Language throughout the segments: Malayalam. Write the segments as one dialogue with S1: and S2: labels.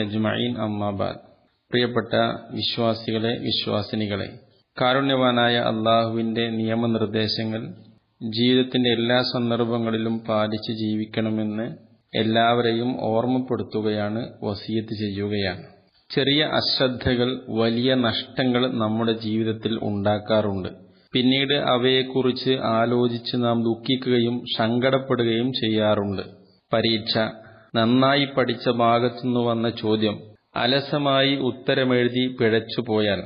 S1: അജ്മഈൻ പ്രിയപ്പെട്ട വിശ്വാസികളെ വിശ്വാസിനികളെ കാരുണ്യവാനായ അള്ളാഹുവിന്റെ നിയമനിർദ്ദേശങ്ങൾ ജീവിതത്തിന്റെ എല്ലാ സന്ദർഭങ്ങളിലും പാലിച്ച് ജീവിക്കണമെന്ന് എല്ലാവരെയും ഓർമ്മപ്പെടുത്തുകയാണ് വസീയത്ത് ചെയ്യുകയാണ്. ചെറിയ അശ്രദ്ധകൾ വലിയ നഷ്ടങ്ങൾ നമ്മുടെ ജീവിതത്തിൽ ഉണ്ടാക്കാറുണ്ട്. പിന്നീട് അവയെക്കുറിച്ച് ആലോചിച്ച് നാം ദുഃഖിക്കുകയും സങ്കടപ്പെടുകയും ചെയ്യാറുണ്ട്. പരീക്ഷ. നന്നായി പഠിച്ച ഭാഗത്തുനിന്ന് വന്ന ചോദ്യം. അലസമായി ഉത്തരമെഴുതി പിഴച്ചുപോയാൽ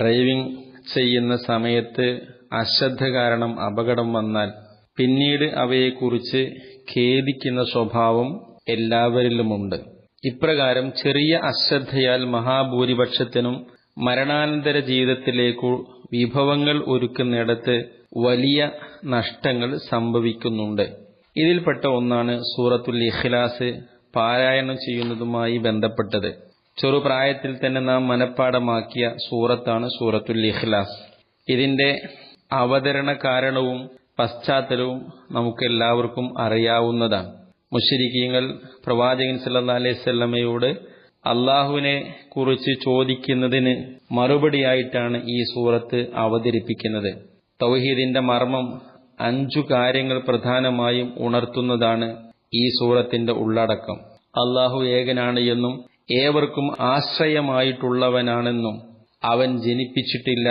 S1: ഡ്രൈവിംഗ് ചെയ്യുന്ന സമയത്ത് അശ്രദ്ധ കാരണം അപകടം വന്നാൽ. പിന്നീട് അവയെക്കുറിച്ച് ഖേദിക്കുന്ന സ്വഭാവം എല്ലാവരിലുമുണ്ട്. ഇപ്രകാരം ചെറിയ അശ്രദ്ധയാൽ മഹാഭൂരിപക്ഷത്തിനും മരണാനന്തര ജീവിതത്തിലേക്കു വിഭവങ്ങൾ ഒരുക്കുന്നിടത്ത് വലിയ നഷ്ടങ്ങൾ സംഭവിക്കുന്നുണ്ട്. ഇതിൽപ്പെട്ട ഒന്നാണ് സൂറത്തുൽ ഇഖ്ലാസ് പാരായണം ചെയ്യുന്നതുമായി ബന്ധപ്പെട്ടത്. ചെറുപ്രായത്തിൽ തന്നെ നാം മനഃപ്പാടമാക്കിയ സൂറത്താണ് സൂറത്തുൽ ഇഖ്ലാസ്. ഇതിന്റെ അവതരണ കാരണവും പശ്ചാത്തലവും നമുക്കെല്ലാവർക്കും അറിയാവുന്നതാണ്. മുഷരിക്കീങ്ങൾ പ്രവാചകൻ സല്ലാ അലൈഹി സ്വല്ലമയോട് അള്ളാഹുവിനെ കുറിച്ച് ചോദിക്കുന്നതിന് മറുപടിയായിട്ടാണ് ഈ സൂറത്ത് അവതരിപ്പിക്കുന്നത്. തൗഹീദിന്റെ മർമ്മം അഞ്ചു കാര്യങ്ങൾ പ്രധാനമായും ഉണർത്തുന്നതാണ് ഈ സൂറത്തിന്റെ ഉള്ളടക്കം. അള്ളാഹു ഏകനാണ് എന്നും ഏവർക്കും ആശ്രയമായിട്ടുള്ളവനാണെന്നും അവൻ ജനിപ്പിച്ചിട്ടില്ല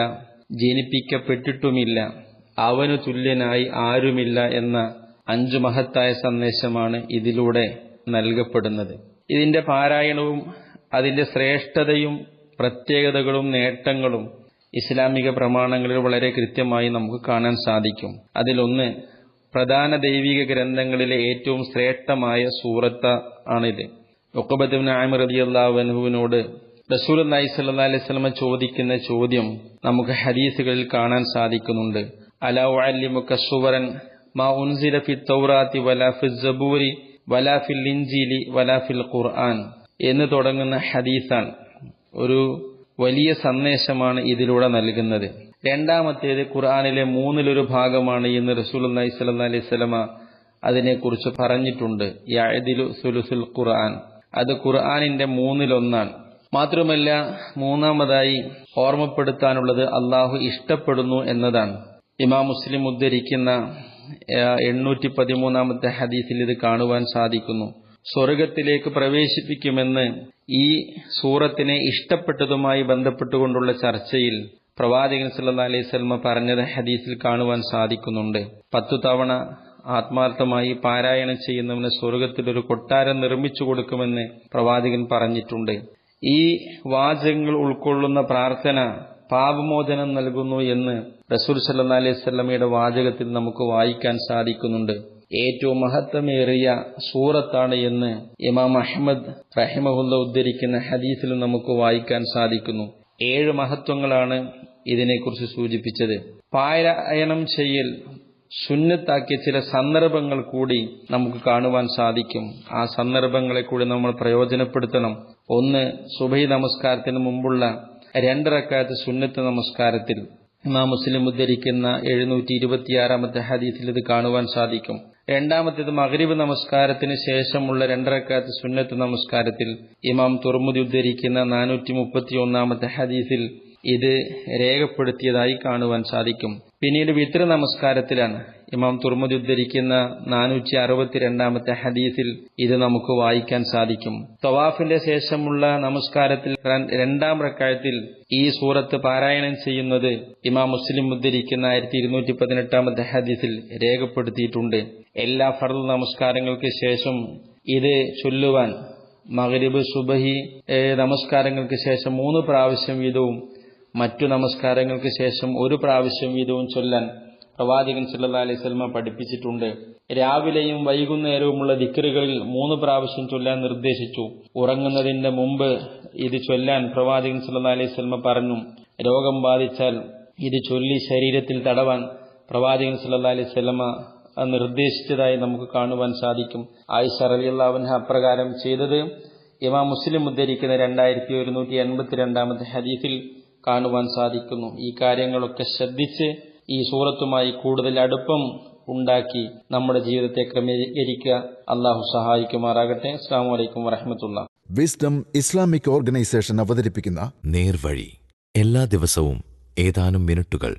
S1: ജനിപ്പിക്കപ്പെട്ടിട്ടുമില്ല അവനു തുല്യനായി ആരുമില്ല എന്ന അഞ്ചു മഹത്തായ സന്ദേശമാണ് ഇതിലൂടെ നൽകപ്പെടുന്നത്. ഇതിന്റെ പാരായണവും അതിന്റെ ശ്രേഷ്ഠതയും പ്രത്യേകതകളും നേട്ടങ്ങളും ഇസ്ലാമിക പ്രമാണങ്ങളിൽ വളരെ കൃത്യമായി നമുക്ക് കാണാൻ സാധിക്കും. അതിലൊന്ന് പ്രധാന ദൈവിക ഗ്രന്ഥങ്ങളിലെ ഏറ്റവും ശ്രേഷ്ഠമായ സൂറത്ത ആണിത്. ഒക്കബത്തുബിൻ ആമിർ അലി അള്ളാഹുവിനോട് റസൂൽ അള്ളാഹി സല്ലാ അലൈഹി സ്വലമ ചോദിക്കുന്ന ചോദ്യം നമുക്ക് ഹദീസുകളിൽ കാണാൻ സാധിക്കുന്നുണ്ട്. അലാ അല്ലിമുക്ക സുവരൻ മാ ഉൻസില ഫി തൗറാത്തി വലാ ഫി സബൂരി വലാ ഫിൽ ഇൻജീലി വലാ ഫിൽ ഖുർആൻ. എന്ന് തുടങ്ങുന്ന ഹദീസാണ്. ഒരു വലിയ സന്ദേശമാണ് ഇതിലൂടെ നൽകുന്നത്. രണ്ടാമത്തേത് ഖുർആാനിലെ മൂന്നിലൊരു ഭാഗമാണ് ഇന്ന് റസൂൽ അള്ളഹി സ്വല്ലാ അലൈഹി സ്വലമ അതിനെക്കുറിച്ച് പറഞ്ഞിട്ടുണ്ട്. സുലുസുൽ ഖുർആൻ. അത് ഖുർആാനിന്റെ മൂന്നിലൊന്നാണ്. മാത്രമല്ല മൂന്നാമതായി ഓർമ്മപ്പെടുത്താനുള്ളത് അള്ളാഹു ഇഷ്ടപ്പെടുന്നു എന്നതാണ്. ഇമാം മുസ്ലിം ഉദ്ധരിക്കുന്ന എണ്ണൂറ്റി പതിമൂന്നാമത്തെ ഹദീസിൽ ഇത് കാണുവാൻ സാധിക്കുന്നു. സ്വർഗത്തിലേക്ക് പ്രവേശിപ്പിക്കുമെന്ന് ഈ സൂറത്തിനെ ഇഷ്ടപ്പെട്ടതുമായി ബന്ധപ്പെട്ടുകൊണ്ടുള്ള ചർച്ചയിൽ പ്രവാചകൻ സല്ലാ അലൈഹി സ്വൽമ പറഞ്ഞത് ഹദീസിൽ കാണുവാൻ സാധിക്കുന്നുണ്ട്. പത്തു തവണ ആത്മാർത്ഥമായി പാരായണം ചെയ്യുന്നവന് സ്വർഗത്തിൽ ഒരു കൊട്ടാരം നിർമ്മിച്ചു കൊടുക്കുമെന്ന് പ്രവാചകൻ പറഞ്ഞിട്ടുണ്ട്. ഈ വാചകങ്ങൾ ഉൾക്കൊള്ളുന്ന പ്രാർത്ഥന പാപമോചനം നൽകുന്നു എന്ന് റസൂൽ സല്ലാ അലൈഹി സ്വലമയുടെ വാചകത്തിൽ നമുക്ക് വായിക്കാൻ സാധിക്കുന്നുണ്ട്. ഏറ്റവും മഹത്വമേറിയ സൂറത്താണ് എന്ന് ഇമാം അഹമ്മദ് റഹിമഹുല്ല ഉദ്ധരിക്കുന്ന ഹദീസിൽ നമുക്ക് വായിക്കാൻ സാധിക്കുന്നു. ഏഴ് മഹത്വങ്ങളാണ് ഇതിനെക്കുറിച്ച് സൂചിപ്പിച്ചത്. പാരായണം ചെയ്യൽ സുന്നത്താക്കിയ ചില സന്ദർഭങ്ങൾ കൂടി നമുക്ക് കാണുവാൻ സാധിക്കും. ആ സന്ദർഭങ്ങളെ കൂടി നമ്മൾ പ്രയോജനപ്പെടുത്തണം. ഒന്ന് സുബൈ നമസ്കാരത്തിന് മുമ്പുള്ള രണ്ടരക്കാലത്ത് സുന്നത്ത് നമസ്കാരത്തിൽ. ഇമാം മുസ്ലിം ഉദ്ധരിക്കുന്ന എഴുന്നൂറ്റി ഇരുപത്തിയാറാമത്തെ ഹദീസിൽ ഇത് കാണുവാൻ സാധിക്കും. രണ്ടാമത്തേത് മഗ്രിബ് നമസ്കാരത്തിന് ശേഷമുള്ള രണ്ടരക്കാത്ത സുന്നത്ത് നമസ്കാരത്തിൽ ഇമാം തുറമുദി ഉദ്ധരിക്കുന്ന നാനൂറ്റി മുപ്പത്തി ഒന്നാമത്തെ ഹദീസിൽ ഇത് രേഖപ്പെടുത്തിയതായി കാണുവാൻ സാധിക്കും. പിന്നീട് വിത്ര നമസ്കാരത്തിലാണ് ഇമാം തുറമുദി ഉദ്ധരിക്കുന്ന നാനൂറ്റി അറുപത്തിരണ്ടാമത്തെ ഹദീസിൽ ഇത് നമുക്ക് വായിക്കാൻ സാധിക്കും. തവാഫിന്റെ ശേഷമുള്ള നമസ്കാരത്തിൽ രണ്ടാം റക്കായത്തിൽ ഈ സൂറത്ത് പാരായണം ചെയ്യുന്നത് ഇമാം മുസ്ലിം ഉദ്ധരിക്കുന്ന ആയിരത്തി ഇരുന്നൂറ്റി പതിനെട്ടാമത്തെ ഹദീസിൽ രേഖപ്പെടുത്തിയിട്ടുണ്ട്. എല്ലാ ഫർദ് നമസ്കാരങ്ങൾക്ക് ശേഷം ഇത് ചൊല്ലുവാൻ മകരിബ് സുബഹി നമസ്കാരങ്ങൾക്ക് ശേഷം മൂന്ന് പ്രാവശ്യം വീതവും മറ്റു നമസ്കാരങ്ങൾക്ക് ശേഷം ഒരു പ്രാവശ്യം വീതവും ചൊല്ലാൻ പ്രവാചകൻ സല്ലാ അലൈഹി സ്വലമ പഠിപ്പിച്ചിട്ടുണ്ട്. രാവിലെയും വൈകുന്നേരവുമുള്ള ദിക്കറുകളിൽ മൂന്ന് പ്രാവശ്യം ചൊല്ലാൻ നിർദ്ദേശിച്ചു. ഉറങ്ങുന്നതിന്റെ മുമ്പ് ഇത് ചൊല്ലാൻ പ്രവാചകൻ സല്ലാ അലൈഹി സ്വലമ പറഞ്ഞു. രോഗം ബാധിച്ചാൽ ഇത് ചൊല്ലി ശരീരത്തിൽ തടവാൻ പ്രവാചകൻ സല്ലാ അലൈഹി സ്വലമ നിർദ്ദേശിച്ചതായി നമുക്ക് കാണുവാൻ സാധിക്കും. ആയിഷ റലിയല്ലാവൻഹ അപ്രകാരം ചെയ്തത്. ഇമാം മുസ്ലിം ഉദ്ധരിക്കുന്ന രണ്ടായിരത്തി ഒരുന്നൂറ്റി എൺപത്തിരണ്ടാമത്തെ ഹദീസിൽ കാണുവാൻ സാധിക്കുന്നു. ഈ കാര്യങ്ങളൊക്കെ ശ്രദ്ധിച്ച് ഈ സൂറത്തുമായി കൂടുതൽ അടുപ്പം ഉണ്ടാക്കി നമ്മുടെ ജീവിതത്തെ ക്രമീകരിക്കുക. അള്ളാഹു സഹായിക്കുമാറാകട്ടെ. അസ്സാം വലൈക്കും വരഹമത്തുള്ള
S2: വിസ്ഡം ഇസ്ലാമിക് ഓർഗനൈസേഷൻ അവതരിപ്പിക്കുന്ന
S3: നേർവഴി. എല്ലാ ദിവസവും ഏതാനും മിനിറ്റുകൾ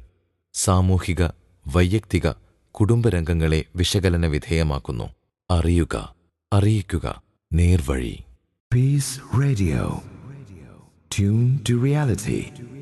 S3: സാമൂഹിക വൈയക്തിക കുടുംബരംഗങ്ങളെ വിശകലന വിധേയമാക്കുന്നു. അറിയുക അറിയിക്കുക. നേർവഴി.
S4: Peace radio tune to reality.